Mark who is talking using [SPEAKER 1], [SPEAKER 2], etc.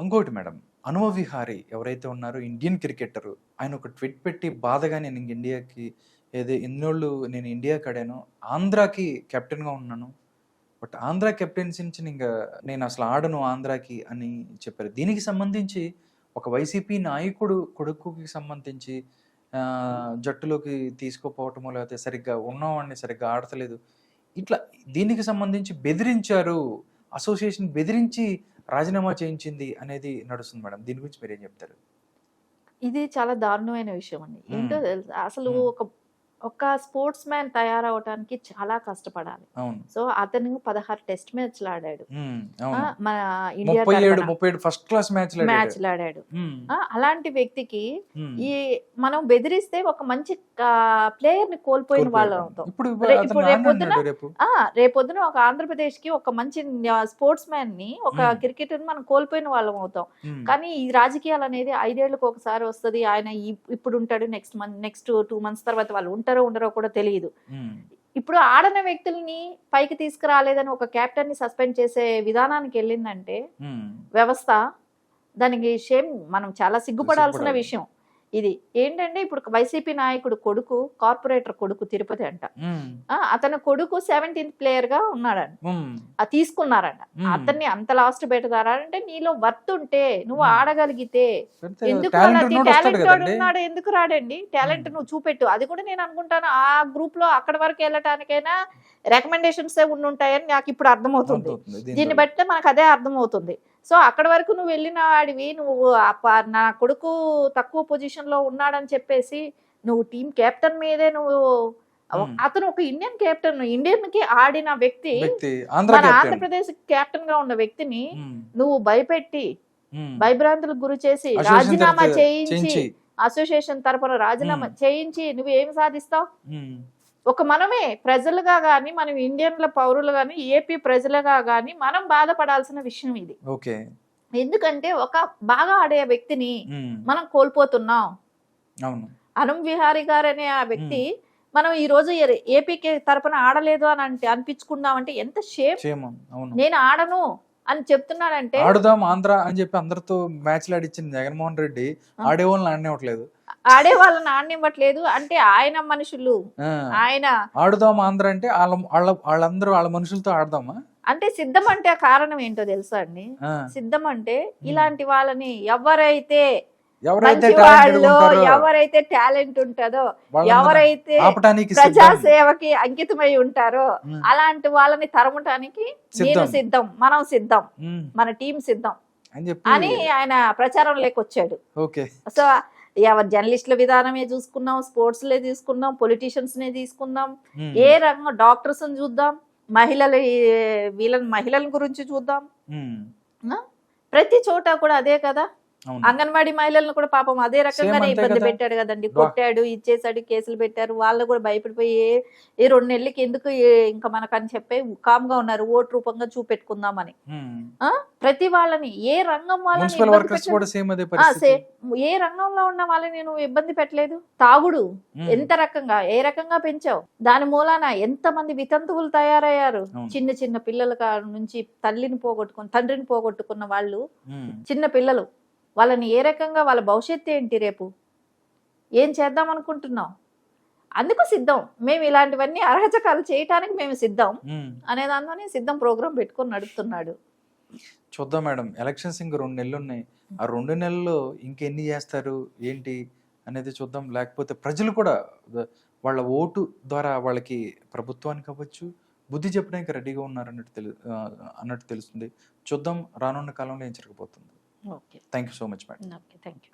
[SPEAKER 1] ఇంకోటి మేడం అనువ విహారీ ఎవరైతే ఉన్నారో ఇండియన్ క్రికెటర్ ఆయన ఒక ట్వీట్ పెట్టి బాధగా నేను ఇంక ఇండియాకి ఏదో ఎన్నోళ్ళు నేను ఇండియాకి ఆడాను ఆంధ్రాకి కెప్టెన్గా ఉన్నాను. బట్ ఆంధ్ర కెప్టెన్సీ నుంచి ఇంకా నేను అసలు ఆడను ఆంధ్రాకి అని చెప్పారు. దీనికి సంబంధించి ఒక వైసీపీ నాయకుడు కొడుకుకి సంబంధించి జట్టులోకి తీసుకోపోవటమో లేకపోతే సరిగ్గా ఉన్నవాడిని సరిగ్గా ఆడతలేదు. ఇట్లా దీనికి సంబంధించి బెదిరించారు అసోసియేషన్ బెదిరించి రాజీనామా చేయించింది అనేది నడుస్తుంది మేడం దీని గురించి మీరేం చెప్తారు
[SPEAKER 2] ఇది చాలా దారుణమైన విషయం అండి ఏంటో. తెలుసా అసలు. ఒక ఒక స్పోర్ట్స్ మ్యాన్ తయారవటానికి చాలా కష్టపడాలి. సో అతను పదహారు టెస్ట్ మ్యాచ్లు ఆడాడు. మన ఇండియా
[SPEAKER 1] ఫస్ట్ క్లాస్ మ్యాచ్
[SPEAKER 2] మ్యాచ్లు ఆడాడు. అలాంటి వ్యక్తికి ఈ మనం బెదిరిస్తే ఒక మంచి ప్లేయర్ని కోల్పోయిన వాళ్ళం అవుతాం.
[SPEAKER 1] ఇప్పుడు
[SPEAKER 2] రే-
[SPEAKER 1] అతను
[SPEAKER 2] ఇప్పుడు రేపు
[SPEAKER 1] ఆడినాడు
[SPEAKER 2] పొద్దున-
[SPEAKER 1] రేపు.
[SPEAKER 2] ఆ రేపొద్దున ఒక ఆంధ్రప్రదేశ్కి ఒక మంచి స్పోర్ట్స్ మ్యాన్ని ఒక. క్రికెటర్ మనం కోల్పోయిన వాళ్ళం అవుతాం. కానీ ఈ రాజకీయాలు అనేది ఐదేళ్ళకు ఒకసారి వస్తది. ఆయన ఇప్పుడు ఉంటాడు next month next two months తర్వాత వాళ్ళు ఉంటారో. ఉండరో కూడా తెలియదు. ఇప్పుడు ఆడని వ్యక్తుల్ని పైకి తీసుకురాలేదని ఒక కెప్టెన్ని సస్పెండ్ చేసే విధానానికి వెళ్ళిందంటే వ్యవస్థ దానికి షేమ్ మనం చాలా సిగ్గుపడాల్సిన
[SPEAKER 1] సిగ్గుపడాలి.
[SPEAKER 2] విషయం. ఇది ఏంటంటే ఇప్పుడు వైసీపీ నాయకుడు కొడుకు కార్పొరేటర్ కొడుకు తిరుపతి అంట. అతని కొడుకు సెవెంటీన్త్ ప్లేయర్గా ఉన్నాడంట. తీసుకున్నారంట. అతన్ని అంత లాస్ట్ పెడతారా అంటే నీలో వర్త్ ఉంటే నువ్వు. ఆడగలిగితే ఎందుకు టాలెంట్ ఉన్నాడు ఎందుకు రాడండి? టాలెంట్. నువ్వు చూపెట్టు. అది కూడా నేను అనుకుంటాను. ఆ గ్రూప్లో అక్కడ వరకు వెళ్ళటానికైనా రికమెండేషన్స్ ఉండి ఉంటాయని నాకు ఇప్పుడు అర్థమవుతుంది. దీన్ని బట్టి మనకు అదే అర్థమవుతుంది. సో అక్కడ వరకు నువ్వు వెళ్ళిన వాడివి నువ్వు నా కొడుకు తక్కువ పొజిషన్లో ఉన్నాడని చెప్పేసి నువ్వు టీం కెప్టెన్ మీదే నువ్వు. అతను ఒక ఇండియన్ కెప్టెన్ ఇండియన్కి ఆడిన వ్యక్తి మన ఆంధ్రప్రదేశ్ కెప్టెన్గా ఉన్న వ్యక్తిని నువ్వు భయపెట్టి. భయభ్రాంతులకు గురి చేసి రాజీనామా చేయించి అసోసియేషన్ తరపున రాజీనామా. చేయించి నువ్వు ఏం సాధిస్తావు ఒక మనమే ప్రజలుగా గాని మనం ఇండియన్ల పౌరులు గాని ఏపీ ప్రజలుగా గాని మనం బాధపడాల్సిన విషయం ఇది.
[SPEAKER 1] ఓకే.
[SPEAKER 2] ఎందుకంటే ఒక బాగా ఆడే వ్యక్తిని మనం కోల్పోతున్నాం.
[SPEAKER 1] అవును.
[SPEAKER 2] అనం విహారీ గారు అనే ఆ వ్యక్తి మనం ఈ రోజు ఏపీకి తరపున ఆడలేదు అని అంటే అనిపించుకున్నామంటే ఎంత షేమ్
[SPEAKER 1] క్షేమం అవును.
[SPEAKER 2] నేను ఆడను అని చెప్తున్నానంటే
[SPEAKER 1] ఆడుదాం ఆంధ్ర అని చెప్పి అందరితో మ్యాచ్లు ఆడిచ్చిన జగన్మోహన్ రెడ్డి.
[SPEAKER 2] ఆ.
[SPEAKER 1] ఆడే వాళ్ళని ఆడనివ్వట్లేదు.
[SPEAKER 2] ఆడే వాళ్ళని ఆడనివ్వట్లేదు అంటే ఆయన మనుషులు. ఆయన
[SPEAKER 1] ఆడుదాం ఆంధ్ర అంటే వాళ్ళ వాళ్ళ వాళ్ళందరూ వాళ్ళ మనుషులతో ఆడదామా?
[SPEAKER 2] అంటే సిద్ధం అంటే ఆ కారణం ఏంటో తెలుసా అండి? సిద్ధం అంటే ఇలాంటి వాళ్ళని ఎవరైతే
[SPEAKER 1] ఎవరైతే
[SPEAKER 2] వాళ్ళు టాలెంట్ ఉంటుందో ఎవరైతే
[SPEAKER 1] ఆపటానికి
[SPEAKER 2] ప్రజా
[SPEAKER 1] సిద్ధం.
[SPEAKER 2] సేవకి అంకితమై ఉంటారో అలాంటి వాళ్ళని తరమటానికి నేను
[SPEAKER 1] సిద్ధం.
[SPEAKER 2] మనం సిద్ధం. మన టీం సిద్ధం.
[SPEAKER 1] అని
[SPEAKER 2] ఆయన ప్రచారం లేకొచ్చాడు. సో ఎవరు జర్నలిస్టుల విధానమే చూసుకున్నాం స్పోర్ట్స్ లే తీసుకున్నాం పొలిటీషియన్స్ నే తీసుకుందాం
[SPEAKER 1] ఉమ్,
[SPEAKER 2] ఏ రంగం డాక్టర్స్ చూద్దాం మహిళల వీళ్ళని మహిళల గురించి చూద్దాం. ప్రతి చోట కూడా అదే కదా? అంగన్వాడీ మహిళలను కూడా పాపం అదే రకంగానే ఇబ్బంది. పెట్టాడు కదండి. కొట్టాడు ఇచ్చేసాడు కేసులు పెట్టారు. వాళ్ళు కూడా భయపడిపోయి ఏ- రెండు నెలలకి ఎందుకు ఇంకా మనకని చెప్పి కామ్గా ఉన్నారు. ఓటు రూపంగా చూపెట్టుకుందామని. ప్రతి వాళ్ళని ఏ రంగం వాళ్ళని ఏ రంగంలో ఉన్న వాళ్ళని నువ్వు ఇబ్బంది పెట్టలేదు? తాగుడు. ఎంత రకంగా ఏ రకంగా పెంచావు? దాని మూలాన ఎంత మంది వితంతువులు తయారయ్యారు. చిన్న చిన్న పిల్లల నుంచి తల్లిని పోగొట్టుకుని తండ్రిని పోగొట్టుకున్న వాళ్ళు చిన్న పిల్లలు. వాళ్ళని ఏ రకంగా వాళ్ళ భవిష్యత్తు ఏంటి రేపు? ఏం చేద్దాం అనుకుంటున్నాం అందుకు సిద్ధం. మేము ఇలాంటివన్నీ అర్హచకాలు చేయటానికి మేము సిద్ధం. అనే దాంతోనే సిద్ధం ప్రోగ్రాం పెట్టుకొని నడుపుతున్నాడు.
[SPEAKER 1] చూద్దాం మేడం. ఎలక్షన్స్ ఇంక రెండు నెలలు ఉన్నాయి. ఆ రెండు నెలల్లో ఇంకెన్ని చేస్తారు? ఏంటి? అనేది చూద్దాం. లేకపోతే ప్రజలు కూడా వాళ్ళ ఓటు ద్వారా వాళ్ళకి ప్రభుత్వానికి అవ్వచ్చు. బుద్ధి చెప్పడానికి రెడీగా ఉన్నారు అన్నట్టు తెలు అన్నట్టు తెలుస్తుంది. చూద్దాం. రానున్న కాలంలో ఏం జరగబోతుంది?
[SPEAKER 2] Okay
[SPEAKER 1] thank you so much madam
[SPEAKER 2] okay thank you